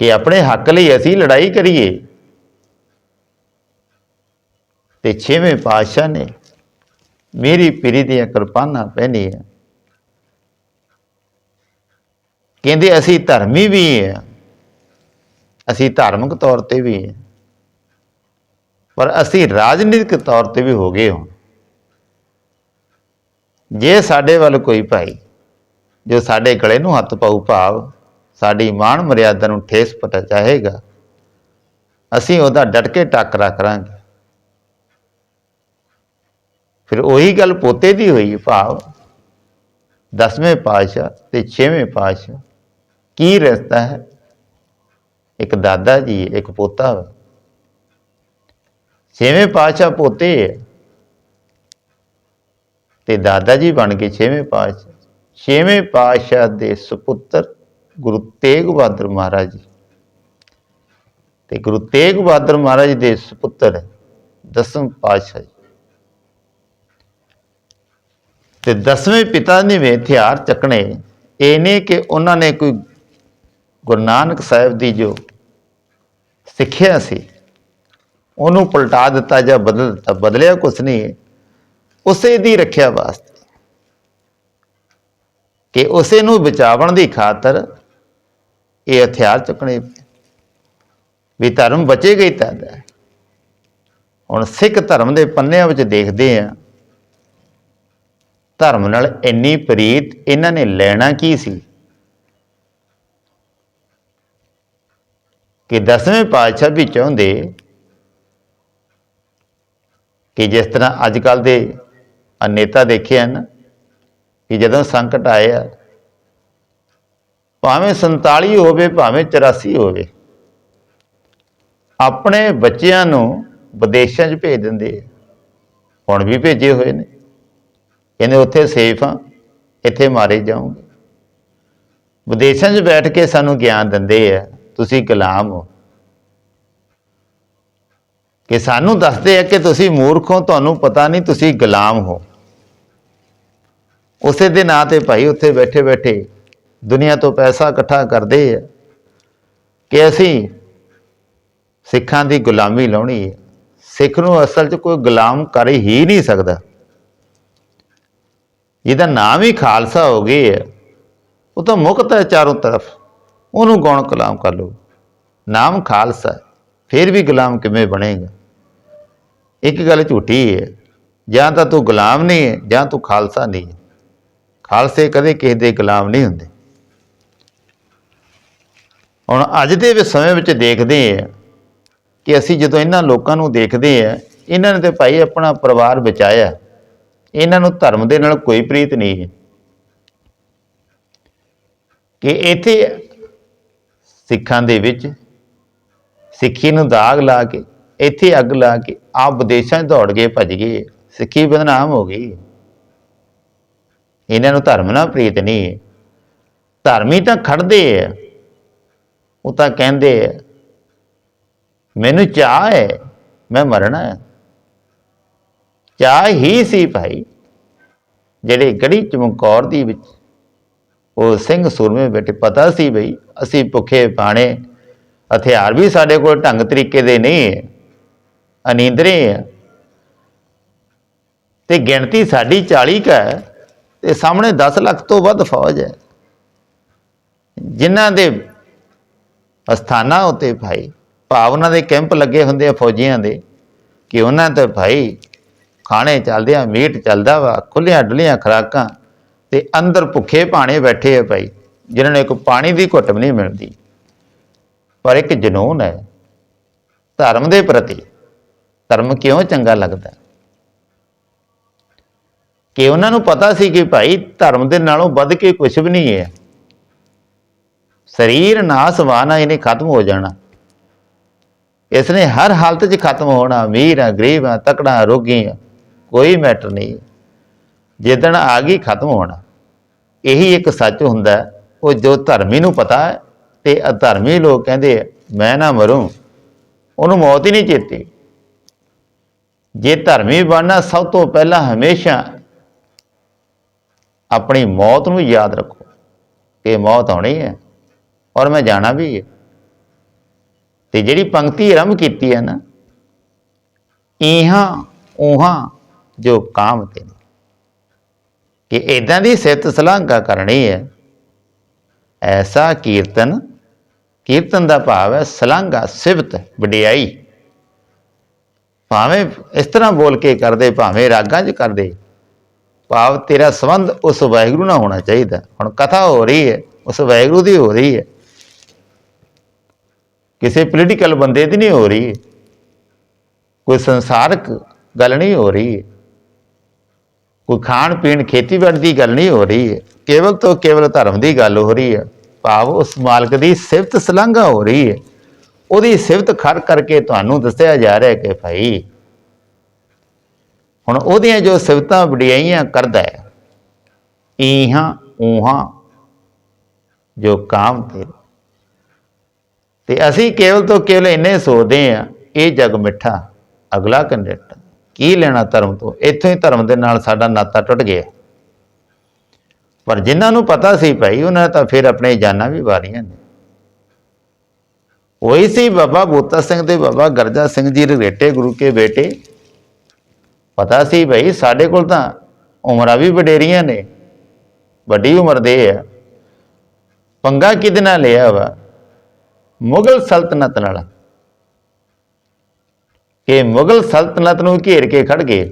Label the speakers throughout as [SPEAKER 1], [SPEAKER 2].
[SPEAKER 1] ਕਿ ਆਪਣੇ ਹੱਕ ਲਈ ਅਸੀਂ ਲੜਾਈ ਕਰੀਏ। ਤੇ ਛੇਵੇਂ ਪਾਤਸ਼ਾਹ ਨੇ ਮੇਰੀ ਪੀਰੀ ਦੀਆਂ ਕਿਰਪਾਨਾਂ ਪਹਿਨੀਆਂ। ਕਹਿੰਦੇ, ਅਸੀਂ ਧਰਮੀ ਵੀ ਹਾਂ। ਅਸੀਂ ਧਾਰਮਿਕ ਤੌਰ ਤੇ ਵੀ ਹਾਂ। ਪਰ ਅਸੀਂ ਰਾਜਨੀਤਿਕ ਤੌਰ ਤੇ ਵੀ ਹੋ ਗਏ ਹਾਂ। ਜੇ ਸਾਡੇ ਵੱਲ ਕੋਈ ਭਾਈ, ਜੋ ਸਾਡੇ ਗਲੇ ਨੂੰ ਹੱਥ ਪਾਉ ਭਾਵ ਸਾਡੀ ਮਾਣ ਮਰਿਆਦਾ ਨੂੰ ਠੇਸ ਪਤਾ ਚਾਹੇਗਾ। ਅਸੀਂ ਉਹਦਾ ਡਟ ਕੇ ਟੱਕਰਾ ਕਰਾਂਗੇ। ਫਿਰ ਉਹੀ ਗੱਲ ਪੋਤੇ ਦੀ ਹੋਈ ਭਾਵ। ਦਸਵੇਂ ਪਾਤਸ਼ਾਹ ਤੇ ਛੇਵੇਂ ਪਾਤਸ਼ਾਹ। ਕੀ ਰਸਤਾ ਹੈ? ਇੱਕ ਦਾਦਾ ਜੀ, ਇੱਕ ਪੋਤਾ ਵਾ। ਛੇਵੇਂ ਪਾਤਸ਼ਾਹ ਪੋਤੇ ਹੈ ਤੇ ਦਾਦਾ ਜੀ ਬਣ ਗਏ ਛੇਵੇਂ ਪਾਤਸ਼ਾਹ। ਛੇਵੇਂ ਪਾਤਸ਼ਾਹ ਦੇ ਸੁਪੁੱਤਰ ਗੁਰੂ ਤੇਗ ਬਹਾਦਰ ਮਹਾਰਾਜ ਜੀ। ਤੇ ਗੁਰੂ ਤੇਗ ਬਹਾਦਰ ਮਹਾਰਾਜ ਦੇ ਸੁਪੁੱਤਰ ਦਸਮ ਪਾਤਸ਼ਾਹ ਜੀ। ਤੇ ਦਸਵੇਂ ਪਿਤਾ ਨੇ ਵੀ ਹਥਿਆਰ ਚੱਕਣੇ। ਇਹ ਨਹੀਂ ਕਿ ਉਹਨਾਂ ਨੇ ਕੋਈ ਗੁਰੂ ਨਾਨਕ ਸਾਹਿਬ ਦੀ ਜੋ ਸਿੱਖਿਆ ਸੀ, ਉਹਨੂੰ ਪਲਟਾ ਦਿੱਤਾ ਜਾਂ ਬਦਲ ਦਿੱਤਾ, ਬਦਲਿਆ ਕੁਛ ਨਹੀਂ। ਉਸੇ ਦੀ ਰੱਖਿਆ ਵਾਸਤੇ ਕਿ ਉਸੇ ਨੂੰ ਬਚਾਵਣ ਦੀ ਖਾਤਰ ਇਹ ਹਥਿਆਰ ਚੁੱਕਣੇ ਵੀ ਧਰਮ ਬਚੇਗਾ ਹੀ ਤਦ ਹੁਣ ਸਿੱਖ ਧਰਮ ਦੇ ਪੰਨਿਆਂ ਵਿੱਚ ਦੇਖਦੇ ਆ ਧਰਮ ਨਾਲ ਇੰਨੀ ਪ੍ਰੀਤ ਇਹਨਾਂ ਨੇ ਲੈਣਾ ਕੀ ਸੀ? ਕਿ ਦਸਵੇਂ ਪਾਤਸ਼ਾਹ ਵੀ ਚਾਹੁੰਦੇ ਕਿ ਜਿਸ ਤਰ੍ਹਾਂ ਅੱਜ ਕੱਲ ਦੇ ਆਹ ਨੇਤਾ ਦੇਖੇ ਹਨ ਕਿ ਜਦੋਂ ਸੰਕਟ ਆਇਆ ਭਾਵੇਂ 47 ਹੋਵੇ, ਭਾਵੇਂ 84 ਹੋਵੇ, ਆਪਣੇ ਬੱਚਿਆਂ ਨੂੰ ਵਿਦੇਸ਼ਾਂ 'ਚ ਭੇਜ ਦਿੰਦੇ ਆ। ਹੁਣ ਵੀ ਭੇਜੇ ਹੋਏ ਨੇ। ਕਹਿੰਦੇ ਉੱਥੇ ਸੇਫ ਆ ਇੱਥੇ ਮਾਰੇ ਜਾਓਗੇ ਵਿਦੇਸ਼ਾਂ 'ਚ ਬੈਠ ਕੇ ਸਾਨੂੰ ਗਿਆਨ ਦਿੰਦੇ ਆ, ਤੁਸੀਂ ਗੁਲਾਮ ਹੋ। ਕਿ ਸਾਨੂੰ ਦੱਸਦੇ ਆ ਕਿ ਤੁਸੀਂ ਮੂਰਖ ਹੋ, ਤੁਹਾਨੂੰ ਪਤਾ ਨਹੀਂ ਤੁਸੀਂ ਗੁਲਾਮ ਹੋ। ਉਸੇ ਦੇ ਨਾਂ ਤੇ ਭਾਈ ਉੱਥੇ ਬੈਠੇ ਬੈਠੇ ਦੁਨੀਆ ਤੋਂ ਪੈਸਾ ਇਕੱਠਾ ਕਰਦੇ ਆ ਕਿ ਅਸੀਂ ਸਿੱਖਾਂ ਦੀ ਗੁਲਾਮੀ ਲਾਉਣੀ ਹੈ ਸਿੱਖ ਨੂੰ ਅਸਲ 'ਚ ਕੋਈ ਗੁਲਾਮ ਕਰ ਹੀ ਨਹੀਂ ਸਕਦਾ। ਜਿਹਦਾ ਨਾਮ ਹੀ ਖਾਲਸਾ ਹੋ ਗਈ ਹੈ ਉਹ ਤਾਂ ਮੁਕਤ ਹੈ ਚਾਰੋਂ ਤਰਫ। ਉਹਨੂੰ ਕੌਣ ਗੁਲਾਮ ਕਰ ਲਓ ਨਾਮ ਖਾਲਸਾ ਫਿਰ ਵੀ ਗੁਲਾਮ ਕਿਵੇਂ ਬਣੇਗਾ? ਇੱਕ ਗੱਲ ਝੂਠੀ ਹੈ ਜਾਂ ਤਾਂ ਤੂੰ ਗੁਲਾਮ ਨਹੀਂ ਹੈ ਜਾਂ ਤੂੰ ਖਾਲਸਾ ਨਹੀਂ ਹੈ ਖਾਲਸੇ ਕਦੇ ਕਿਸੇ ਦੇ ਗੁਲਾਮ ਨਹੀਂ ਹੁੰਦੇ। ਹੁਣ ਅੱਜ ਦੇ ਵੀ ਸਮੇਂ ਵਿੱਚ ਦੇਖਦੇ ਆ ਕਿ ਅਸੀਂ ਜਦੋਂ ਇਹਨਾਂ ਲੋਕਾਂ ਨੂੰ ਦੇਖਦੇ ਆ, ਇਹਨਾਂ ਨੇ ਤੇ ਭਾਈ ਆਪਣਾ ਪਰਿਵਾਰ ਬਚਾਇਆ। ਇਹਨਾਂ ਨੂੰ ਧਰਮ ਦੇ ਨਾਲ ਕੋਈ ਪ੍ਰੀਤ ਨਹੀਂ ਹੈ। ਕਿ ਇੱਥੇ ਸਿੱਖਾਂ ਦੇ ਵਿੱਚ ਸਿੱਖੀ ਨੂੰ ਦਾਗ ਲਾ ਕੇ, ਇੱਥੇ ਅੱਗ ਲਾ ਕੇ ਆਪ ਵਿਦੇਸ਼ਾਂ 'ਚ ਦੌੜ ਗਏ ਭੱਜ ਗਏ ਸਿੱਖੀ ਬਦਨਾਮ ਹੋ ਗਈ ਇਹਨਾਂ ਨੂੰ ਧਰਮ ਨਾਲ ਪ੍ਰੀਤ ਨਹੀਂ ਹੈ। ਧਰਮੀ ਤਾਂ ਖੜਦੇ ਆ। ਉਹ ਤਾਂ ਕਹਿੰਦੇ ਆ, ਮੈਨੂੰ ਚਾਹ ਹੈ, ਮੈਂ ਮਰਨਾ ਹੈ। ਚਾਹ ਹੀ ਸੀ ਭਾਈ, ਜਿਹੜੇ ਗੜੀ ਚਮਕੌਰ ਦੀ ਵਿੱਚ, ਉਹ ਸਿੰਘ ਸੂਰਮੇ ਬੈਠੇ ਪਤਾ ਸੀ ਬਈ, ਅਸੀਂ ਭੁੱਖੇ ਪਾਣੇ ਹਥਿਆਰ ਵੀ ਸਾਡੇ ਕੋਲ ਢੰਗ ਤਰੀਕੇ ਦੇ ਨਹੀਂ ਹੈ, ਅਨੀਂਦਰੇ ਆ ਤੇ ਗਿਣਤੀ ਸਾਡੀ 40 ਕਾ ਹੈ, ਤੇ ਸਾਹਮਣੇ 10 ਲੱਖ ਤੋਂ ਵੱਧ ਫੌਜ ਹੈ। ਜਿਨ੍ਹਾਂ ਦੇ ਅਸਥਾਨਾਂ ਉਤੇ ਭਾਈ ਭਾਵਨਾ ਦੇ ਕੈਂਪ ਲੱਗੇ ਹੁੰਦੇ ਆ ਫੌਜੀਆਂ ਦੇ, ਕਿ ਉਹਨਾਂ ਤੇ ਭਾਈ ਖਾਣੇ ਚੱਲਦੇ ਆ, ਮੀਟ ਚੱਲਦਾ ਵਾ ਖੁੱਲੀਆਂ ਡੁੱਲੀਆਂ ਖਰਾਕਾਂ ਤੇ ਅੰਦਰ ਭੁੱਖੇ ਭਾਣੇ ਬੈਠੇ ਆ ਭਾਈ, ਜਿਨ੍ਹਾਂ ਨੂੰ ਇੱਕ ਪਾਣੀ ਦੀ ਘੁੱਟ ਵੀ ਨਹੀਂ ਮਿਲਦੀ। ਪਰ ਇੱਕ ਜਨੂਨ ਹੈ, ਧਰਮ ਦੇ ਪ੍ਰਤੀ ਧਰਮ ਕਿਉਂ ਚੰਗਾ ਲੱਗਦਾ? ਕਿ ਉਹਨਾਂ ਨੂੰ ਪਤਾ ਸੀ ਕਿ ਭਾਈ ਧਰਮ ਦੇ ਨਾਲੋਂ ਵੱਧ ਕੇ ਕੁਝ ਵੀ ਨਹੀਂ ਹੈ। ਸਰੀਰ ਨਾਸਵਾਨਾ ਇਹਨੇ ਖਤਮ ਹੋ ਜਾਣਾ। ਇਸ ਨੇ ਹਰ ਹਾਲਤ 'ਚ ਖਤਮ ਹੋਣਾ ਅਮੀਰ ਆ ਗਰੀਬ ਆ ਤਕੜਾ ਆ, ਰੋਗੀ ਆ ਕੋਈ ਮੈਟਰ ਨਹੀਂ। ਜਿੱਦਣ ਆ ਗਈ ਖਤਮ ਹੋਣਾ। ਇਹੀ ਇੱਕ ਸੱਚ ਹੁੰਦਾ ਉਹ ਜੋ ਧਰਮੀ ਨੂੰ ਪਤਾ ਹੈ ਤੇ ਅਧਰਮੀ ਲੋਕ ਕਹਿੰਦੇ ਮੈਂ ਨਾ ਮਰੂੰ। ਉਹਨੂੰ ਮੌਤ ਹੀ ਨਹੀਂ ਚੇਤੀ। ਜੇ ਧਰਮੀ ਬਣਨਾ ਸਭ ਤੋਂ ਪਹਿਲਾਂ ਹਮੇਸ਼ਾ ਆਪਣੀ ਮੌਤ ਨੂੰ ਯਾਦ ਰੱਖੋ ਕਿ ਮੌਤ ਆਉਣੀ ਹੈ। ਔਰ ਮੈਂ ਜਾਣਾ ਵੀ ਹੈ। ਤੇ ਜਿਹੜੀ ਪੰਕਤੀ ਆਰੰਭ ਕੀਤੀ ਹੈ ਨਾ ਇਹਾਂ ਉਹਾਂ ਜੋ ਕਾਮ ਤੇ ਨੇ। ਕਿ ਇਦਾਂ ਦੀ ਸਿਫਤ ਸਲਾਘਾ ਕਰਨੀ ਹੈ, ਐਸਾ ਕੀਰਤਨ ਕੀਰਤਨ ਦਾ ਭਾਵ ਹੈ ਸਲਾਘਾ ਸਿਫਤ ਵਡਿਆਈ। ਭਾਵੇਂ ਇਸ ਤਰ੍ਹਾਂ ਬੋਲ ਕੇ ਕਰਦੇ, ਭਾਵੇਂ ਰਾਗਾਂ 'ਚ ਕਰਦੇ, ਭਾਵ ਤੇਰਾ ਸੰਬੰਧ ਉਸ ਵਾਹਿਗੁਰੂ ਨਾਲ ਹੋਣਾ ਚਾਹੀਦਾ। ਹੁਣ ਕਥਾ ਹੋ ਰਹੀ ਹੈ, ਉਸ ਵਾਹਿਗੁਰੂ ਦੀ ਹੋ ਰਹੀ ਹੈ। ਕਿਸੇ ਪੋਲੀਟੀਕਲ ਬੰਦੇ ਦੀ ਨਹੀਂ ਹੋ ਰਹੀ। ਕੋਈ ਸੰਸਾਰਕ ਗੱਲ ਨਹੀਂ ਹੋ ਰਹੀ। ਕੋਈ ਖਾਣ ਪੀਣ ਖੇਤੀਬਾੜੀ ਦੀ ਗੱਲ ਨਹੀਂ ਹੋ ਰਹੀ। ਹੈ ਕੇਵਲ ਤੋਂ ਕੇਵਲ ਧਰਮ ਦੀ ਗੱਲ ਹੋ ਰਹੀ ਹੈ। ਭਾਵ ਉਸ ਮਾਲਕ ਦੀ ਸਿਫਤ ਸਲਾਘਾ ਹੋ ਰਹੀ ਹੈ। ਉਹਦੀ ਸਿਫਤ ਖਰ ਕਰਕੇ ਤੁਹਾਨੂੰ ਦੱਸਿਆ ਜਾ ਰਿਹਾ ਕਿ ਭਾਈ, ਹੁਣ ਉਹਦੀਆਂ ਜੋ ਸਿਫਤਾਂ ਵਡਿਆਈਆਂ ਕਰਦਾ ਹੈ, ਈਹਾਂ, ਊਹਾਂ ਜੋ ਕਾਮ ਤੇ ਤੇ ਅਸੀਂ ਕੇਵਲ ਤੋਂ ਕੇਵਲ ਇੰਨੇ ਸੋਚਦੇ ਆ ਇਹ ਜਗ ਮਿੱਠਾ। ਅਗਲਾ ਕੰਡਕਟ ਕੀ ਲੈਣਾ ਧਰਮ ਤੋਂ? ਇੱਥੋਂ ਹੀ ਧਰਮ ਦੇ ਨਾਲ ਸਾਡਾ ਨਾਤਾ ਟੁੱਟ ਗਿਆ। ਪਰ ਜਿਨ੍ਹਾਂ ਨੂੰ ਪਤਾ ਸੀ ਭਾਈ, ਉਹਨਾਂ ਤਾਂ ਫਿਰ ਆਪਣੇ ਜਾਨਾਂ ਵੀ ਵਾਰੀਆਂ ਨੇ। ਉਹੀ ਸੀ ਬਾਬਾ ਬੂਤਾ ਸਿੰਘ ਤੇ ਬਾਬਾ ਗਰਜਾ ਸਿੰਘ ਜੀ ਰੇਟੇ ਗੁਰੂ ਕੇ ਬੇਟੇ। ਪਤਾ ਸੀ ਭਾਈ, ਸਾਡੇ ਕੋਲ ਤਾਂ ਉਮਰਾਂ ਵੀ ਵਡੇਰੀਆਂ ਨੇ। ਵੱਡੀ ਉਮਰ ਦੇ ਆ। ਪੰਗਾ ਕਿਹਦੇ ਨਾਲ ਲਿਆ ਵਾ? ਮੁਗਲ ਸਲਤਨਤ ਨਾਲ। ਕਿ ਮੁਗਲ ਸਲਤਨਤ ਨੂੰ ਘੇਰ ਕੇ ਖੜ ਗਏ।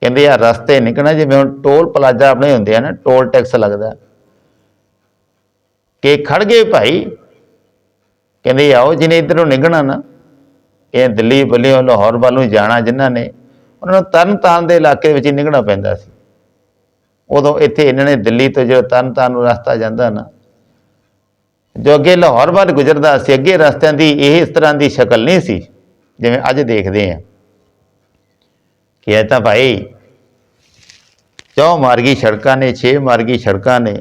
[SPEAKER 1] ਕਹਿੰਦੇ ਆ, ਰਸਤੇ ਨਿਕਲਣਾ, ਜਿਵੇਂ ਹੁਣ ਟੋਲ ਪਲਾਜ਼ਾ ਆਪਣੇ ਹੁੰਦੇ ਆ ਨਾ, ਟੋਲ ਟੈਕਸ ਲੱਗਦਾ। ਕਿ ਖੜ ਗਏ ਭਾਈ। ਕਹਿੰਦੇ, ਆਓ ਜਿਹਨੇ ਇਧਰੋਂ ਨਿਕਲਣਾ ਨਾ, ਇਹ ਦਿੱਲੀ ਵੱਲੋਂ ਲਾਹੌਰ ਵੱਲੋਂ ਜਾਣਾ ਜਿਨ੍ਹਾਂ ਨੇ, ਉਹਨਾਂ ਨੂੰ ਤਰਨਤਾਰਨ ਦੇ ਇਲਾਕੇ ਵਿੱਚ ਹੀ ਨਿਕਲਣਾ ਪੈਂਦਾ ਸੀ। ਉਦੋਂ ਇੱਥੇ ਇਹਨਾਂ ਨੇ ਦਿੱਲੀ ਤੋਂ ਜਦੋਂ ਤਰਨਤਾਰਨ ਨੂੰ ਰਸਤਾ ਜਾਂਦਾ ਨਾ ਜੋ ਅੱਗੇ ਲਾਹੌਰ ਵੱਲ ਗੁਜ਼ਰਦਾ ਸੀ, ਅੱਗੇ ਰਸਤਿਆਂ ਦੀ ਇਹ ਇਸ ਤਰ੍ਹਾਂ ਦੀ ਸ਼ਕਲ ਨਹੀਂ ਸੀ ਜਿਵੇਂ ਅੱਜ ਦੇਖਦੇ ਆ ਕਿ ਇਹ ਤਾਂ ਭਾਈ ਚੌ ਮਾਰਗੀ ਸੜਕਾਂ ਨੇ, ਛੇ ਮਾਰਗੀ ਸੜਕਾਂ ਨੇ,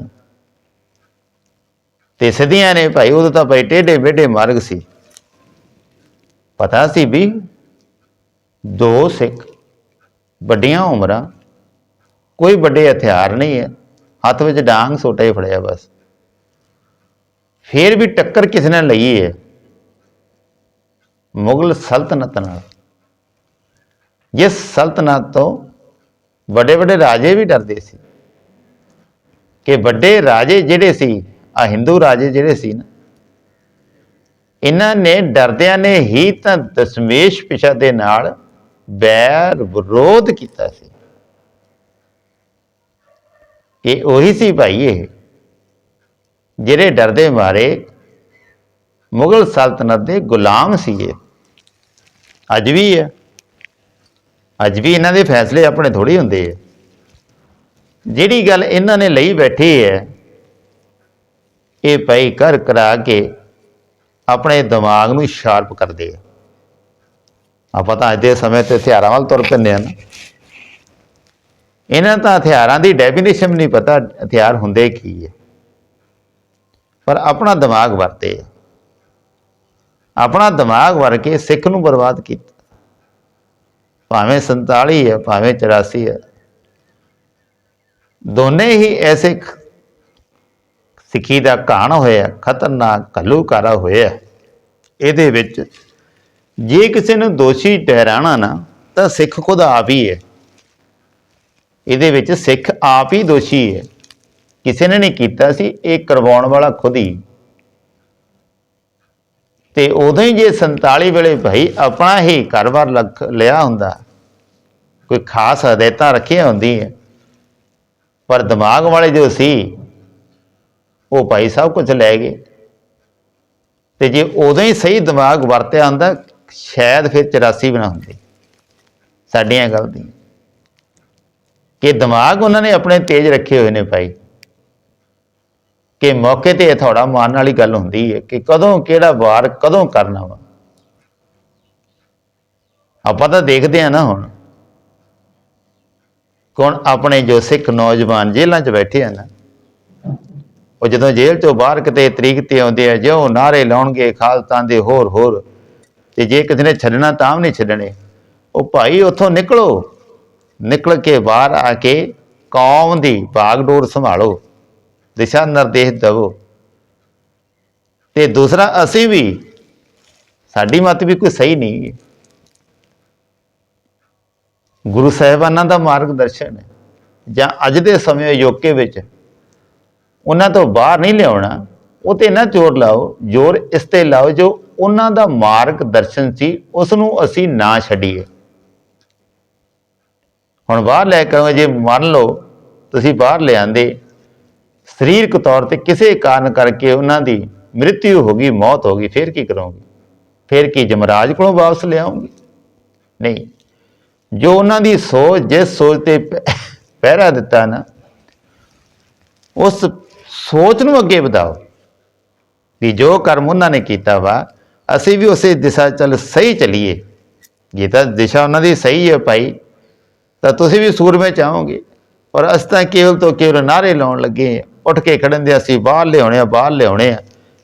[SPEAKER 1] ਤੇ ਸਿੱਧੀਆਂ ਨੇ ਭਾਈ, ਉਦੋਂ ਤਾਂ ਭਾਈ ਟੇਢੇ ਮੇਢੇ ਮਾਰਗ ਸੀ। ਪਤਾ ਸੀ ਵੀ ਦੋ ਸਿੱਖ ਵੱਡੀਆਂ ਉਮਰਾਂ, ਕੋਈ ਵੱਡੇ ਹਥਿਆਰ ਨਹੀਂ ਹੈ, ਹੱਥ ਵਿੱਚ ਡਾਂਗ ਸੋਟਾ ਹੀ ਫੜਿਆ ਬਸ। ਫੇਰ ਵੀ ਟੱਕਰ ਕਿਸ ਨੇ ਲਈ ਹੈ ਮੁਗਲ ਸਲਤਨਤ ਨਾਲ। ਜਿਸ ਸਲਤਨਤ ਤੋਂ ਵੱਡੇ ਵੱਡੇ ਰਾਜੇ ਵੀ ਡਰਦੇ ਸੀ ਕਿ ਵੱਡੇ ਰਾਜੇ ਜਿਹੜੇ ਸੀ ਆ ਹਿੰਦੂ ਰਾਜੇ ਜਿਹੜੇ ਸੀ ਨਾ, ਇਹਨਾਂ ਨੇ ਡਰਦਿਆਂ ਨੇ ਹੀ ਤਾਂ ਦਸ਼ਮੇਸ਼ ਪਿਛਾ ਦੇ ਨਾਲ ਬੈਰ ਵਿਰੋਧ ਕੀਤਾ ਸੀ। ਇਹ ਉਹੀ ਸੀ ਭਾਈ ਇਹ। ਜਿਹੜੇ ਡਰਦੇ ਮਾਰੇ, ਮੁਗਲ ਸਲਤਨਤ ਦੇ ਗੁਲਾਮ ਸੀ ਇਹ ਅੱਜ ਵੀ ਹੈ ਅੱਜ ਵੀ ਇਹਨਾਂ ਦੇ ਫੈਸਲੇ ਆਪਣੇ ਥੋੜੀ ਹੁੰਦੇ ਆ। ਜਿਹੜੀ ਗੱਲ ਇਹਨਾਂ ਨੇ ਲਈ ਬੈਠੀ ਹੈ, ਇਹ ਪਈ ਕਰ ਕਰਾ ਕੇ ਆਪਣੇ ਦਿਮਾਗ ਨੂੰ ਸ਼ਾਰਪ ਕਰਦੇ ਆ। ਆਪਾਂ ਤਾਂ ਅੱਜ ਦੇ ਸਮੇਂ ਤੇ ਹਥਿਆਰਾਂ ਵੱਲ ਤੁਰ ਪੈਂਦੇ ਆ ਨਾ। ਇਹਨਾਂ ਤਾਂ ਹਥਿਆਰਾਂ ਦੀ ਡੈਫੀਨੇਸ਼ਨ ਨਹੀਂ ਪਤਾ, ਹਥਿਆਰ ਹੁੰਦੇ ਕੀ ਹੈ ਪਰ ਆਪਣਾ ਦਿਮਾਗ ਵਰਤੇ। ਆ ਆਪਣਾ ਦਿਮਾਗ ਵਰ ਕੇ ਸਿੱਖ ਨੂੰ ਬਰਬਾਦ ਕੀਤਾ। ਭਾਵੇਂ 47 ਹੈ, ਭਾਵੇਂ 84 ਹੈ। ਦੋਨੇ ਹੀ ਐਸੇ ਸਿੱਖੀ ਦਾ ਕਹਾਣ ਹੋਇਆ, ਖਤਰਨਾਕ ਘੱਲੂਕਾਰਾ ਹੋਇਆ। ਇਹਦੇ ਵਿੱਚ ਜੇ ਕਿਸੇ ਨੂੰ ਦੋਸ਼ੀ ਠਹਿਰਾਣਾ ਨਾ, ਤਾਂ ਸਿੱਖ ਖੁਦ ਆਪ ਹੀ ਹੈ। ਇਹਦੇ ਵਿੱਚ ਸਿੱਖ ਆਪ ਹੀ ਦੋਸ਼ੀ ਹੈ। ਕਿਸੇ ਨੇ ਨਹੀਂ ਕੀਤਾ ਸੀ, ਇਹ ਕਰਵਾਉਣ ਵਾਲਾ ਖੁਦ ਹੀ। ਤੇ ਉਦੋਂ ਹੀ ਜੇ 47 ਵੇਲੇ ਭਾਈ ਆਪਣਾ ਹੀ ਘਰ-ਬਾਰ ਲੱਖ ਲਿਆ ਹੁੰਦਾ। ਕੋਈ ਖਾਸ ਹਦਾਇਤਾਂ ਰੱਖੀਆਂ ਹੁੰਦੀਆਂ ਪਰ ਦਿਮਾਗ ਵਾਲੇ ਜੋ ਸੀ, ਉਹ ਭਾਈ ਸਭ ਕੁਝ ਲੈ ਗਏ। ਤੇ ਜੇ ਉਦੋਂ ਹੀ ਸਹੀ ਦਿਮਾਗ ਵਰਤਿਆ ਹੁੰਦਾ, ਸ਼ਾਇਦ ਫਿਰ 84 ਬਣਾ ਹੁੰਦੇ। ਸਾਡੀਆਂ ਗਲਤੀਆਂ। ਕਿ ਦਿਮਾਗ ਉਹਨਾਂ ਨੇ ਆਪਣੇ ਤੇਜ਼ ਰੱਖੇ ਹੋਏ ਨੇ ਭਾਈ। ਕਿ ਮੌਕੇ ਤੇ ਥੋੜਾ ਮਾਰਨ ਵਾਲੀ ਗੱਲ ਹੁੰਦੀ ਹੈ ਕਿ ਕਦੋਂ ਕਿਹੜਾ ਵਾਰ ਕਦੋਂ ਕਰਨਾ ਵਾ। ਆਪਾਂ ਤਾਂ ਦੇਖਦੇ ਆ ਨਾ ਹੁਣ। ਕੌਣ ਆਪਣੇ ਜੋ ਸਿੱਖ ਨੌਜਵਾਨ ਜੇਲ੍ਹਾਂ 'ਚ ਬੈਠੇ ਆ ਨਾ, ਉਹ ਜਦੋਂ ਜੇਲ੍ਹ 'ਚੋਂ ਬਾਹਰ ਕਿਤੇ ਤਰੀਕ ਤੇ ਆਉਂਦੇ ਆ ਜਿਉਂ ਨਾਰੇ ਲਾਉਣਗੇ ਖਾਲਤਾਂ ਦੇ ਹੋਰ ਹੋਰ, ਤੇ ਜੇ ਕਿਸੇ ਨੇ ਛੱਡਣਾ ਤਾਂ ਵੀ ਨਹੀਂ ਛੱਡਣੇ। ਉਹ ਭਾਈ ਉੱਥੋਂ ਨਿਕਲੋ, ਨਿਕਲ ਕੇ ਬਾਹਰ ਆ ਕੇ ਕੌਮ ਦੀ ਬਾਗਡੋਰ ਸੰਭਾਲੋ। ਦਿਸ਼ਾ ਨਿਰਦੇਸ਼ ਦੇਵੋ। ਤੇ ਦੂਸਰਾ, ਅਸੀਂ ਵੀ, ਸਾਡੀ ਮਤ ਵੀ ਕੋਈ ਸਹੀ ਨਹੀਂ ਹੈ। ਗੁਰੂ ਸਾਹਿਬਾਨਾਂ ਦਾ ਮਾਰਗਦਰਸ਼ਨ ਹੈ। ਜਾਂ ਅੱਜ ਦੇ ਸਮੇਂ ਯੋਕੇ ਵਿੱਚ ਉਹਨਾਂ ਤੋਂ ਬਾਹਰ ਨਹੀਂ ਲਿਆਉਣਾ, ਉਹ ਤੇ ਨਾ ਜ਼ੋਰ ਲਾਓ, ਜ਼ੋਰ ਇਸ ਤੇ ਲਾਓ ਜੋ ਉਹਨਾਂ ਦਾ ਮਾਰਗਦਰਸ਼ਨ ਸੀ ਉਸ ਨੂੰ ਅਸੀਂ ਨਾ ਛੱਡੀਏ। ਹੁਣ ਬਾਹਰ ਲੈ ਕੇ ਜੇ ਮੰਨ ਲਓ ਤੁਸੀਂ ਬਾਹਰ ਲਿਆਂਦੇ ਸਰੀਰਕ ਤੌਰ ਤੇ ਕਿਸੇ ਕਾਰਨ ਕਰਕੇ ਉਹਨਾਂ ਦੀ ਮ੍ਰਿਤਿੂ ਹੋ ਗਈ, ਮੌਤ ਹੋ ਗਈ, ਫਿਰ ਕੀ ਕਰੋਗੇ? ਫਿਰ ਕੀ ਜਮਰਾਜ ਕੋਲੋਂ ਵਾਪਸ ਲਿਆਉਂਗੇ ਨਹੀਂ। ਜੋ ਉਹਨਾਂ ਦੀ ਸੋਚ, ਜਿਸ ਸੋਚ ਤੇ ਪ- ਪਹਿਰਾ ਦਿੱਤਾ ਨਾ, ਉਸ ਸੋਚ ਨੂੰ ਅੱਗੇ ਵਧਾਓ। ਵੀ ਜੋ ਕਰਮ ਉਹਨਾਂ ਨੇ ਕੀਤਾ ਵਾ, ਅਸੀਂ ਵੀ ਉਸੇ ਦਿਸ਼ਾ ਚੱਲ ਸਹੀ ਚੱਲੀਏ। ਜੇ ਤਾਂ ਦਿਸ਼ਾ ਉਹਨਾਂ ਦੀ ਸਹੀ ਹੈ ਭਾਈ, ਤਾਂ ਤੁਸੀਂ ਵੀ ਸੂਰਮੇ ਆਓਗੇ। ਪਰ ਅਸੀਂ ਤਾਂ ਕੇਵਲ ਤੋਂ ਕੇਵਲ ਨਾਰੇ ਲਾਉਣ ਲੱਗੇ ਹਾਂ। ਉੱਠ ਕੇ ਖੜਨ ਦੇ ਅਸੀਂ ਬਾਹਰ ਲਿਆਉਣੇ ਆ, ਬਾਹਰ ਲਿਆਉਣੇ ਆ।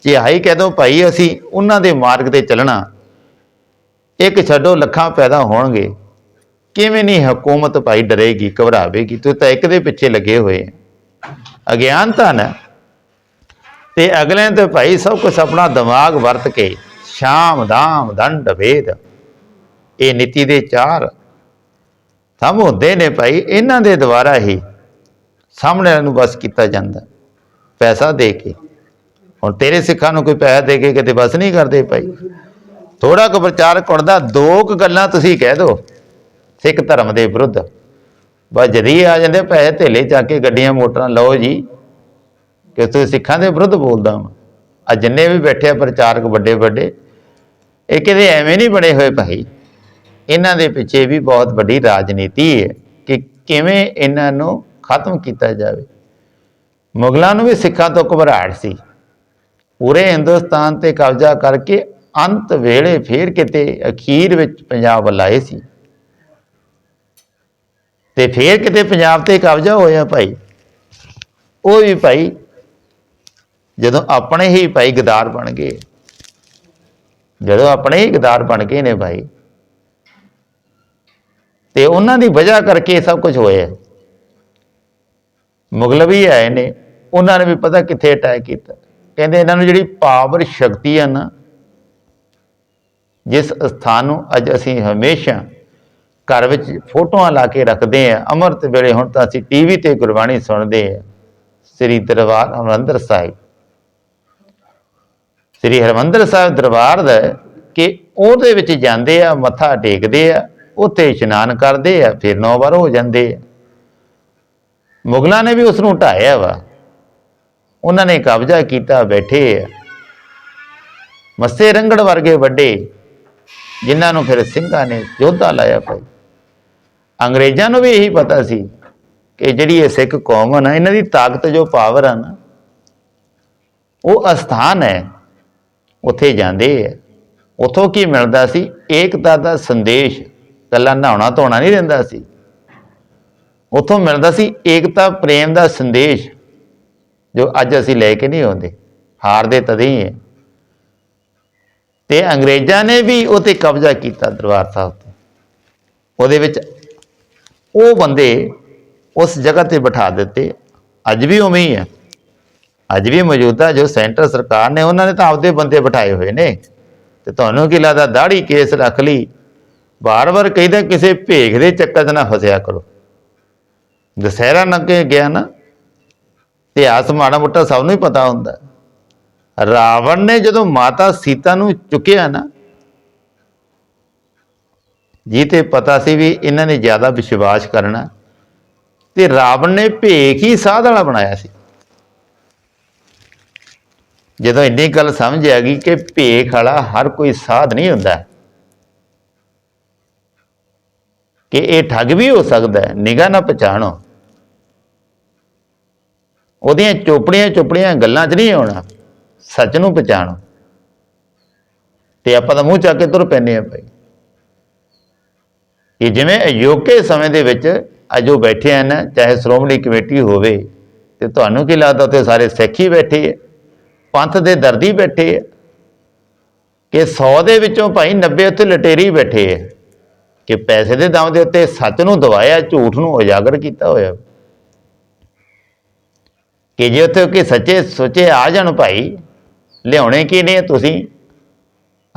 [SPEAKER 1] ਜੇ ਹਾਈ ਕਹਿ ਦੋ ਭਾਈ ਅਸੀਂ ਉਹਨਾਂ ਦੇ ਮਾਰਗ ਤੇ ਚੱਲਣਾ, ਇੱਕ ਛੱਡੋ ਲੱਖਾਂ ਪੈਦਾ ਹੋਣਗੇ। ਕਿਵੇਂ ਨਹੀਂ ਹਕੂਮਤ ਭਾਈ ਡਰੇਗੀ, ਘਬਰਾਵੇਗੀ? ਤੁਸੀਂ ਤਾਂ ਇੱਕ ਦੇ ਪਿੱਛੇ ਲੱਗੇ ਹੋਏ ਅਗਿਆਨਤਾ ਨਾ। ਤੇ ਅਗਲੇ ਤੇ ਭਾਈ ਸਭ ਕੁਝ ਆਪਣਾ ਦਿਮਾਗ ਵਰਤ ਕੇ ਸ਼ਾਮ, ਦਾਮ, ਦੰਡ, ਵੇਦ, ਇਹ ਨੀਤੀ ਦੇ ਚਾਰ। ਸਭ ਹੁੰਦੇ ਨੇ ਭਾਈ, ਇਹਨਾਂ ਦੇ ਦੁਆਰਾ ਹੀ ਸਾਹਮਣੇ ਵਾਲਿਆਂ ਨੂੰ ਬਸ ਕੀਤਾ ਜਾਂਦਾ। ਪੈਸਾ ਦੇ ਕੇ। ਹੁਣ ਤੇਰੇ ਸਿੱਖਾਂ ਨੂੰ ਕੋਈ ਪੈਸਾ ਦੇ ਕੇ ਕਿਤੇ ਬਸ ਨਹੀਂ ਕਰਦੇ ਭਾਈ। ਥੋੜਾ ਕੁ ਪ੍ਰਚਾਰ ਕਰਦਾ ਦੋ ਕੁ ਗੱਲਾਂ ਤੁਸੀਂ ਕਹਿ ਦਿਓ ਸਿੱਖ ਧਰਮ ਦੇ ਵਿਰੁੱਧ। ਬਸ ਜਦੀ ਆ ਜਾਂਦੇ, ਪੈਸੇ ਧੇਲੇ ਚੱਕ ਕੇ ਗੱਡੀਆਂ, ਮੋਟਰਾਂ, ਲਓ ਜੀ। ਕਿ ਤੁਸੀਂ ਸਿੱਖਾਂ ਦੇ ਵਿਰੁੱਧ ਬੋਲਦਾ ਹਾਂ ਆ ਜਿੰਨੇ ਵੀ ਬੈਠੇ ਆ ਪ੍ਰਚਾਰਕ ਵੱਡੇ ਵੱਡੇ, ਇਹ ਕਿਤੇ ਐਵੇਂ ਨਹੀਂ ਬਣੇ ਹੋਏ ਭਾਈ। ਇਹਨਾਂ ਦੇ ਪਿੱਛੇ ਵੀ ਬਹੁਤ ਵੱਡੀ ਰਾਜਨੀਤੀ ਹੈ ਕਿ ਕਿਵੇਂ ਇਹਨਾਂ ਨੂੰ ਖਤਮ ਕੀਤਾ ਜਾਵੇ। ਮੁਗਲਾਂ ਨੂੰ ਵੀ ਸਿੱਖਾਂ ਤੋਂ ਘਬਰਾਹਟ ਸੀ। ਪੂਰੇ ਹਿੰਦੁਸਤਾਨ ਤੇ ਕਬਜ਼ਾ ਕਰਕੇ ਅੰਤ ਵੇਲੇ ਫੇਰ ਕਿਤੇ ਅਖੀਰ ਵਿੱਚ ਪੰਜਾਬ ਵੱਲ ਸੀ। ਤੇ ਫੇਰ ਕਿਤੇ ਪੰਜਾਬ ਤੇ ਕਬਜ਼ਾ ਹੋਇਆ ਭਾਈ। ਉਹ ਵੀ ਭਾਈ ਜਦੋਂ ਆਪਣੇ ਹੀ ਭਾਈ ਗਦਾਰ ਬਣ ਗਏ। ਜਦੋਂ ਆਪਣੇ ਹੀ ਗਦਾਰ ਬਣ ਗਏ ਨੇ ਭਾਈ। ਤੇ ਉਹਨਾਂ ਦੀ ਵਜ੍ਹਾ ਕਰਕੇ ਸਭ ਕੁਝ ਹੋਇਆ। ਮੁਗਲ ਵੀ ਆਏ ਨੇ, ਉਹਨਾਂ ਨੇ ਵੀ ਪਤਾ ਕਿੱਥੇ ਅਟੈਕ ਕੀਤਾ। ਕਹਿੰਦੇ ਇਹਨਾਂ ਨੂੰ ਜਿਹੜੀ ਪਾਵਰ ਸ਼ਕਤੀ ਹੈ ਨਾ, ਜਿਸ ਸਥਾਨ ਨੂੰ ਅੱਜ ਅਸੀਂ ਹਮੇਸ਼ਾ ਘਰ ਵਿੱਚ ਫੋਟੋਆਂ ਲਾ ਕੇ ਰੱਖਦੇ ਆ, ਅੰਮ੍ਰਿਤ ਵੇਲੇ ਹੁਣ ਤਾਂ ਅਸੀਂ ਟੀਵੀ ਤੇ ਗੁਰਬਾਣੀ ਸੁਣਦੇ ਆ, ਸ੍ਰੀ ਦਰਬਾਰ ਹਰਿਮੰਦਰ ਸਾਹਿਬ। ਸ੍ਰੀ ਹਰਿਮੰਦਰ ਸਾਹਿਬ ਦਰਬਾਰ ਦਾ ਕਿ ਉਹਦੇ ਵਿੱਚ ਜਾਂਦੇ ਆ, ਮੱਥਾ ਟੇਕਦੇ ਆ, ਉੱਥੇ ਇਸ਼ਨਾਨ ਕਰਦੇ ਆ, ਫਿਰ ਨੌ ਵਾਰ ਹੋ ਜਾਂਦੇ ਆ। ਮੁਗਲਾਂ ਨੇ ਵੀ ਉਸ ਨੂੰ ਢਾਇਆ ਵਾ। ਉਹਨਾਂ ਨੇ ਕਬਜ਼ਾ ਕੀਤਾ, ਬੈਠੇ ਆ। ਮੱਸੇ ਰੰਗੜ ਵਰਗੇ ਵੱਡੇ, ਜਿਨ੍ਹਾਂ ਨੂੰ ਫਿਰ ਸਿੰਘਾਂ ਨੇ ਯੋਧਾ ਲਾਇਆ ਭਾਈ। ਅੰਗਰੇਜ਼ਾਂ ਨੂੰ ਵੀ ਇਹੀ ਪਤਾ ਸੀ ਕਿ ਜਿਹੜੀ ਇਹ ਸਿੱਖ ਕੌਮ ਹੈ ਨਾ, ਇਹਨਾਂ ਦੀ ਤਾਕਤ ਜੋ ਪਾਵਰ ਆ ਨਾ, ਉਹ ਅਸਥਾਨ ਹੈ। ਉੱਥੇ ਜਾਂਦੇ ਆ। ਉਥੋਂ ਕੀ ਮਿਲਦਾ ਸੀ? ਏਕਤਾ ਦਾ ਸੰਦੇਸ਼। ਕੱਲਾ ਨਹਾਉਣਾ ਧੋਣਾ ਨਹੀਂ ਰਹਿੰਦਾ ਸੀ। ਉਥੋਂ ਮਿਲਦਾ ਸੀ ਏਕਤਾ, ਪ੍ਰੇਮ ਦਾ ਸੰਦੇਸ਼, ਜੋ ਅੱਜ ਅਸੀਂ ਲੈ ਕੇ ਨਹੀਂ ਆਉਂਦੇ ਹਾਰਦੇ ਤਦੇ ਹੀ ਹੈ। ਤੇ ਅੰਗਰੇਜ਼ਾਂ ਨੇ ਵੀ ਉਹ ਤੇ ਕਬਜ਼ਾ ਕੀਤਾ ਦਰਬਾਰ ਸਾਹਿਬ ਤੇ। ਉਹਦੇ ਵਿੱਚ ਉਹ ਬੰਦੇ ਉਸ ਜਗ੍ਹਾ ਤੇ ਬਿਠਾ ਦਿੱਤੇ। ਅੱਜ ਵੀ ਉਵੇਂ ਹੀ ਹੈ। ਅੱਜ ਵੀ ਮੌਜੂਦਾ ਜੋ ਸੈਂਟਰ ਸਰਕਾਰ ਨੇ, ਉਹਨਾਂ ਨੇ ਤਾਂ ਆਪਦੇ ਬੰਦੇ ਬਿਠਾਏ ਹੋਏ ਨੇ। ਤੇ ਤੁਹਾਨੂੰ ਕੀ ਲੱਗਦਾ ਦਾੜੀ ਕੇਸ ਰੱਖ ਲਈ। ਵਾਰ ਵਾਰ ਕਹਿੰਦਾ, ਕਿਸੇ ਭੇਖ ਦੇ ਚੱਕਰ 'ਚ ਨਾ ਫਸਿਆ ਕਰੋ। ਦਸਹਿਰਾ ਨੰਗੇ ਗਿਆ ਨਾ, ਇਤਿਹਾਸ ਮਾੜਾ ਮੋਟਾ ਸਭ ਨੂੰ ਹੀ ਪਤਾ ਹੁੰਦਾ। ਰਾਵਣ ਨੇ ਜਦੋਂ ਮਾਤਾ ਸੀਤਾ ਨੂੰ ਚੁੱਕਿਆ ਨਾ, ਜੀ ਤੇ ਪਤਾ ਸੀ ਵੀ ਇਹਨਾਂ ਨੇ ਜ਼ਿਆਦਾ ਵਿਸ਼ਵਾਸ ਕਰਨਾ, ਤੇ ਰਾਵਣ ਨੇ ਭੇਖ ਹੀ ਸਾਧ ਵਾਲਾ ਬਣਾਇਆ ਸੀ। ਜਦੋਂ ਇੰਨੀ ਗੱਲ ਸਮਝ ਆ ਗਈ ਕਿ ਭੇਖ ਵਾਲਾ ਹਰ ਕੋਈ ਸਾਧ ਨਹੀਂ ਹੁੰਦਾ, ਕਿ ਇਹ ਠੱਗ ਵੀ ਹੋ ਸਕਦਾ ਹੈ, ਨਿਗਾਹ ਨਾ ਪਛਾਣੋ। ਉਹਦੀਆਂ ਚੋਪੜੀਆਂ ਚੋਪੜੀਆਂ ਗੱਲਾਂ 'ਚ ਨਹੀਂ ਆਉਣਾ, ਸੱਚ ਨੂੰ ਪਛਾਣੋ। ਤੇ ਆਪਾਂ ਤਾਂ ਮੂੰਹ ਚੱਕ ਕੇ ਤੁਰ ਪੈਨੇ ਆ ਭਾਈ ਕਿ ਜਿਵੇਂ ਅਯੋਕੇ ਸਮੇਂ ਦੇ ਵਿੱਚ ਅੱਜ ਉਹ ਬੈਠੇ ਹਨ, ਚਾਹੇ ਸ਼੍ਰੋਮਣੀ ਕਮੇਟੀ ਹੋਵੇ, ਤੇ ਤੁਹਾਨੂੰ ਕੀ ਲੱਗਦਾ ਉੱਥੇ ਸਾਰੇ ਸਿੱਖ ਹੀ ਬੈਠੇ ਆ? ਪੰਥ ਦੇ ਦਰਦੀ ਬੈਠੇ ਆ? ਕਿ 100 ਦੇ ਵਿੱਚੋਂ ਭਾਈ 90 ਉੱਥੇ ਲਟੇਰੀ ਬੈਠੇ ਆ? ਕਿ ਪੈਸੇ ਦੇ ਦਮ ਦੇ ਉੱਤੇ ਸੱਚ ਨੂੰ ਦਵਾਇਆ ਝੂਠ ਨੂੰ ਉਜਾਗਰ ਕੀਤਾ ਹੋਇਆ? ਕਿ ਜੇ ਉੱਥੇ ਕਿ ਸੱਚੇ ਸੁੱਚੇ ਆ ਜਾਣ ਭਾਈ ਲਿਆਉਣੇ ਕੀ ਨੇ ਤੁਸੀਂ?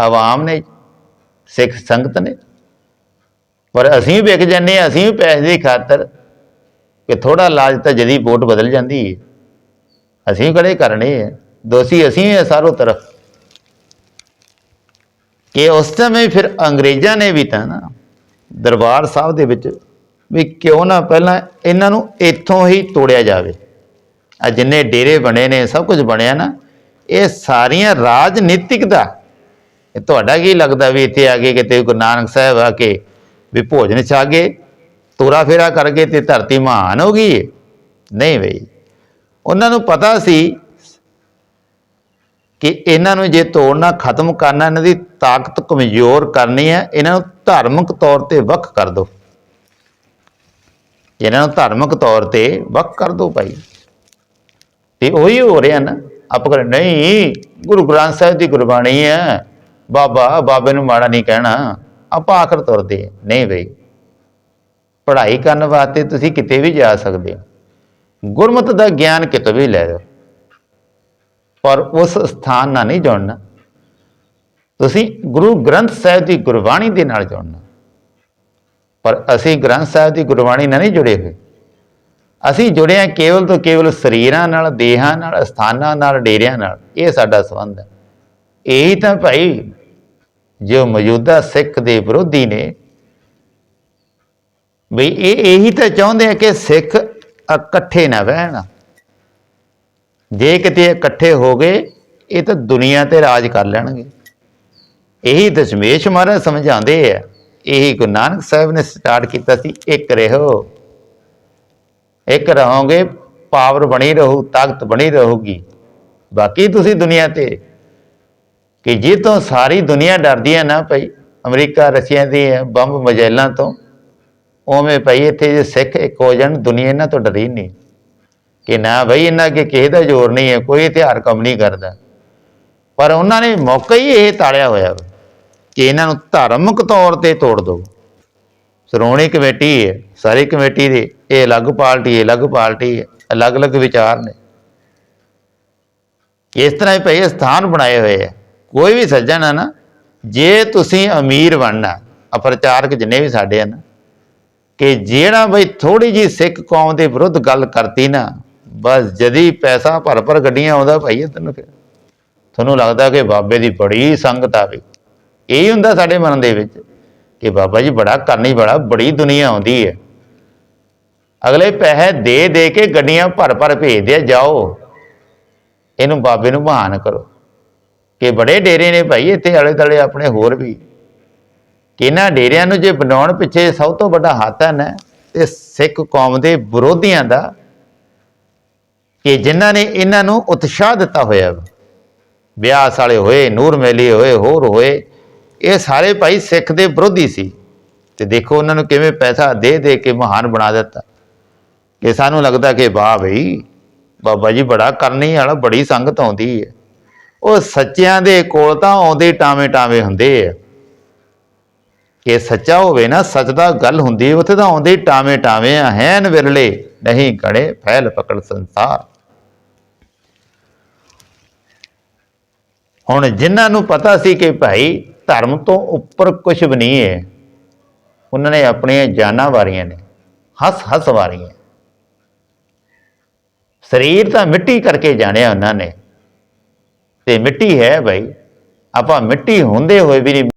[SPEAKER 1] ਆਵਾਮ ਨੇ, ਸਿੱਖ ਸੰਗਤ ਨੇ। ਪਰ ਅਸੀਂ ਵੀ ਵਿਕ ਜੰਨੇ ਹਾਂ, ਅਸੀਂ ਵੀ ਪੈਸੇ ਦੀ ਖਾਤਰ ਕਿ ਥੋੜਾ ਲਾਜ ਤਾਂ ਜਦੀ ਵੋਟ ਬਦਲ ਜਾਂਦੀ ਹੈ। ਅਸੀਂ ਕਿਹੜੇ ਕਰਨੇ ਹੈ। ਦੋਸ਼ੀ ਅਸੀਂ ਹੈ ਸਾਰੋ ਤਰਫ। ਕਿ ਉਸ ਸਮੇਂ ਫਿਰ ਅੰਗਰੇਜ਼ਾਂ ਨੇ ਵੀ ਤਾਂ ਨਾ ਦਰਬਾਰ ਸਾਹਿਬ ਦੇ ਵਿੱਚ ਵੀ ਕਿਉਂ ਨਾ ਪਹਿਲਾਂ ਇਹਨਾਂ ਨੂੰ ਇੱਥੋਂ ਹੀ ਤੋੜਿਆ ਜਾਵੇ। ਆ ਜਿੰਨੇ ਡੇਰੇ ਬਣੇ ਨੇ, ਸਭ ਕੁਝ ਬਣਿਆ ਨਾ, ਇਹ ਸਾਰੀਆਂ ਰਾਜਨੀਤਿਕ ਦਾ। ਇਹ ਤੁਹਾਡਾ ਕੀ ਲੱਗਦਾ ਵੀ ਇੱਥੇ ਆ ਕੇ ਕਿਤੇ ਗੁਰੂ ਨਾਨਕ ਸਾਹਿਬ ਆ ਕੇ ਵੀ ਭੋਜਨ ਛਾ ਗਏ ਤੋਰਾ ਫੇਰਾ ਕਰਕੇ ਤੇ ਧਰਤੀ ਮਹਾਨ ਹੋ ਗਈ ਹੈ? ਨਹੀਂ ਬਈ। ਉਹਨਾਂ ਨੂੰ ਪਤਾ ਸੀ ਕਿ ਇਹਨਾਂ ਨੂੰ ਜੇ ਤੋੜਨਾ ਖਤਮ ਕਰਨਾ, ਇਹਨਾਂ ਦੀ ਤਾਕਤ ਕਮਜ਼ੋਰ ਕਰਨੀ ਹੈ, ਇਹਨਾਂ ਨੂੰ ਧਾਰਮਿਕ ਤੌਰ ਤੇ ਵੱਖ ਕਰ ਦਿਓ ਇਹਨਾਂ ਨੂੰ ਧਾਰਮਿਕ ਤੌਰ ਤੇ ਵੱਖ ਕਰ ਦਿਓ ਭਾਈ। ਤੇ ਉਹੀ ਹੋ ਰਿਹਾ ਨਾ ਆਪਾਂ ਕਹਿੰਦੇ, ਨਹੀਂ, ਗੁਰੂ ਗ੍ਰੰਥ ਸਾਹਿਬ ਦੀ ਗੁਰਬਾਣੀ ਹੈ। ਬਾਬਾ, ਬਾਬੇ ਨੂੰ ਮਾੜਾ ਨਹੀਂ ਕਹਿਣਾ। ਆਪਾਂ ਆਖਰ ਤੁਰਦੇ ਨਹੀਂ ਬਈ, ਪੜ੍ਹਾਈ ਕਰਨ ਵਾਸਤੇ ਤੁਸੀਂ ਕਿਤੇ ਵੀ ਜਾ ਸਕਦੇ ਹੋ। ਗੁਰਮਤ ਦਾ ਗਿਆਨ ਕਿਤੋਂ ਵੀ ਲੈ ਲਓ। ਪਰ ਉਸ ਸਥਾਨ ਨਾਲ ਨਹੀਂ ਜੁੜਨਾ। ਤੁਸੀਂ ਗੁਰੂ ਗ੍ਰੰਥ ਸਾਹਿਬ ਦੀ ਗੁਰਬਾਣੀ ਦੇ ਨਾਲ ਜੁੜਨਾ। ਪਰ ਅਸੀਂ ਗ੍ਰੰਥ ਸਾਹਿਬ ਦੀ ਗੁਰਬਾਣੀ ਨਾਲ ਨਹੀਂ ਜੁੜੇ ਹੋਏ। ਅਸੀਂ ਜੁੜੇ ਹਾਂ ਕੇਵਲ ਤੋਂ ਕੇਵਲ ਸਰੀਰਾਂ ਨਾਲ, ਦੇਹਾਂ ਨਾਲ ਸਥਾਨਾਂ ਨਾਲ, ਡੇਰਿਆਂ ਨਾਲ। ਇਹ ਸਾਡਾ ਸੰਬੰਧ ਹੈ। ਇਹੀ ਤਾਂ ਭਾਈ ਜੋ ਮੌਜੂਦਾ ਸਿੱਖ ਦੇ ਵਿਰੋਧੀ ਨੇ ਵੀ ਇਹ ਇਹੀ ਤਾਂ ਚਾਹੁੰਦੇ ਆ ਕਿ ਸਿੱਖ ਇਕੱਠੇ ਨਾ ਬਹਿਣ ਜੇ ਕਿਤੇ ਇਕੱਠੇ ਹੋ ਗਏ, ਇਹ ਤਾਂ ਦੁਨੀਆ ਤੇ ਰਾਜ ਕਰ ਲੈਣਗੇ। ਇਹੀ ਦਸ਼ਮੇਸ਼ ਮਹਾਰਾਜ ਸਮਝਾਉਂਦੇ ਆ, ਇਹੀ ਗੁਰੂ ਨਾਨਕ ਸਾਹਿਬ ਨੇ ਸਟਾਰਟ ਕੀਤਾ ਸੀ, ਇੱਕ ਰਹੋ। ਇੱਕ ਰਹੋਗੇ ਪਾਵਰ ਬਣੀ ਰਹੂ, ਤਾਕਤ ਬਣੀ ਰਹੂਗੀ। ਬਾਕੀ ਤੁਸੀਂ ਦੁਨੀਆ ਤੇ ਕਿ ਜੇ ਤੋਂ ਸਾਰੀ ਦੁਨੀਆ ਡਰਦੀ ਹੈ ਨਾ ਭਾਈ, ਅਮਰੀਕਾ, ਰਸ਼ੀਆ ਦੀ ਬੰਬ ਮਜੈਲਾਂ ਤੋਂ, ਉਵੇਂ ਭਾਈ ਇੱਥੇ ਜੇ ਸਿੱਖ ਇੱਕ ਹੋ ਜਾਣ, ਦੁਨੀਆ ਇਹਨਾਂ ਤੋਂ ਡਰੀ ਨਹੀਂ। ਕਿ ਨਾ ਭਾਈ ਇਹਨਾਂ ਅੱਗੇ ਕਿਸੇ ਦਾ ਜ਼ੋਰ ਨਹੀਂ ਹੈ, ਕੋਈ ਹਥਿਆਰ ਕੰਮ ਨਹੀਂ ਕਰਦਾ। ਪਰ ਉਹਨਾਂ ਨੇ ਮੌਕਾ ਹੀ ਇਹ ਤਾੜਿਆ ਹੋਇਆ ਵਾ ਕਿ ਇਹਨਾਂ ਨੂੰ ਧਾਰਮਿਕ ਤੌਰ ਤੇ ਤੋੜ ਦਿਓ ਸ਼੍ਰੋਮਣੀ ਕਮੇਟੀ ਹੈ, ਸਾਰੀ ਕਮੇਟੀ ਦੇ ਇਹ ਅਲੱਗ ਪਾਰਟੀ ਹੈ ਅਲੱਗ ਪਾਰਟੀ ਹੈ ਅਲੱਗ-ਅਲੱਗ ਵਿਚਾਰ ਨੇ। ਇਸ ਤਰ੍ਹਾਂ ਹੀ ਭਾਈ ਸਥਾਨ ਬਣਾਏ ਹੋਏ ਆ। ਕੋਈ ਵੀ ਸੱਜਣ ਹੈ ਨਾ, ਜੇ ਤੁਸੀਂ ਅਮੀਰ ਬਣਨਾ ਆ ਜਿੰਨੇ ਵੀ ਸਾਡੇ ਹਨ ਕਿ ਜਿਹੜਾ ਬਈ ਥੋੜੀ ਜੀ ਸਿੱਖ ਕੌਮ ਦੇ ਵਿਰੁੱਧ ਗੱਲ ਕਰਤੀ ਨਾ, ਬਸ ਜਦੀ ਪੈਸਾ ਭਰ ਭਰ ਗੱਡੀਆਂ ਆਉਂਦਾ ਭਾਈ ਤੈਨੂੰ ਫਿਰ। ਤੁਹਾਨੂੰ ਲੱਗਦਾ ਕਿ ਬਾਬੇ ਦੀ ਬੜੀ ਸੰਗਤ ਆਵੇ। ਇਹ ਹੁੰਦਾ ਸਾਡੇ ਮਨ ਦੇ ਵਿੱਚ, ਕਿ ਬਾਬਾ ਜੀ ਬੜਾ ਕਰਨੀ ਬੜਾ, ਬੜੀ ਦੁਨੀਆ ਆਉਂਦੀ ਹੈ। ਅਗਲੇ ਪੈਸੇ ਦੇ ਦੇ ਕੇ ਗੱਡੀਆਂ ਭਰ ਭਰ ਭੇਜਦੇ ਆ, ਜਾਓ। ਇਹਨੂੰ ਬਾਬੇ ਨੂੰ ਬਹਾਨ ਕਰੋ। ਕਿ ਬੜੇ ਡੇਰੇ ਨੇ ਭਾਈ, ਇੱਥੇ ਆਲੇ ਦੁਆਲੇ ਆਪਣੇ ਹੋਰ ਵੀ। ਕਿ ਇਹਨਾਂ ਡੇਰਿਆਂ ਨੂੰ ਜੇ ਬਣਾਉਣ ਪਿੱਛੇ ਸਭ ਤੋਂ ਵੱਡਾ ਹੱਥ ਹੈ ਨਾ ਤੇ ਸਿੱਖ ਕੌਮ ਦੇ ਵਿਰੋਧੀਆਂ ਦਾ, ਕਿ ਜਿਨ੍ਹਾਂ ਨੇ ਇਹਨਾਂ ਨੂੰ ਉਤਸ਼ਾਹ ਦਿੱਤਾ ਹੋਇਆ ਵਾ। ਵਿਆਸ ਵਾਲੇ ਹੋਏ, ਨੂਰ ਮੇਲੀ ਹੋਏ, ਹੋਰ ਹੋਏ, ਇਹ ਸਾਰੇ ਭਾਈ ਸਿੱਖ ਦੇ ਵਿਰੋਧੀ ਸੀ। ਤੇ ਦੇਖੋ ਉਹਨਾਂ ਨੂੰ ਕਿਵੇਂ ਪੈਸਾ ਦੇ ਦੇ ਕੇ ਮਹਾਨ ਬਣਾ ਦਿੱਤਾ। ਕਿ ਸਾਨੂੰ ਲੱਗਦਾ ਕਿ ਵਾਹ ਬਈ, ਬਾਬਾ ਜੀ ਬੜਾ ਕਰਨੀ ਵਾਲਾ, ਬੜੀ ਸੰਗਤ ਆਉਂਦੀ ਹੈ। ਉਹ ਸੱਚਿਆਂ ਦੇ ਕੋਲ ਤਾਂ ਆਉਂਦੇ ਟਾਵੇਂ ਟਾਵੇਂ ਹੁੰਦੇ ਆ। ਕਿ ਸੱਚਾ ਹੋਵੇ ਨਾ, ਸੱਚ ਦਾ ਗੱਲ ਹੁੰਦੀ ਉੱਥੇ ਤਾਂ ਆਉਂਦੇ ਟਾਵੇਂ ਟਾਵੇਂ ਆ, ਹੈਨ ਵਿਰਲੇ ਨਹੀਂ ਗੜੇ, ਫੈਲ ਪਕੜ ਸੰਸਾਰ। ਹੁਣ ਜਿਨ੍ਹਾਂ ਨੂੰ ਪਤਾ ਸੀ ਕਿ ਭਾਈ ਧਰਮ ਤੋਂ ਉੱਪਰ ਕੁਝ ਵੀ ਨਹੀਂ ਹੈ, ਉਹਨਾਂ ਨੇ ਆਪਣੀਆਂ ਜਾਨਾਂ ਵਾਰੀਆਂ ਨੇ ਹੱਸ ਹੱਸ ਵਾਰੀਆਂ। ਸਰੀਰ ਤਾਂ ਮਿੱਟੀ ਕਰਕੇ ਜਾਣਿਆ ਉਹਨਾਂ ਨੇ। ਤੇ ਮਿੱਟੀ ਹੈ ਭਾਈ ਆਪਾਂ ਮਿੱਟੀ ਹੁੰਦੇ ਹੋਏ ਵੀ ਨਹੀਂ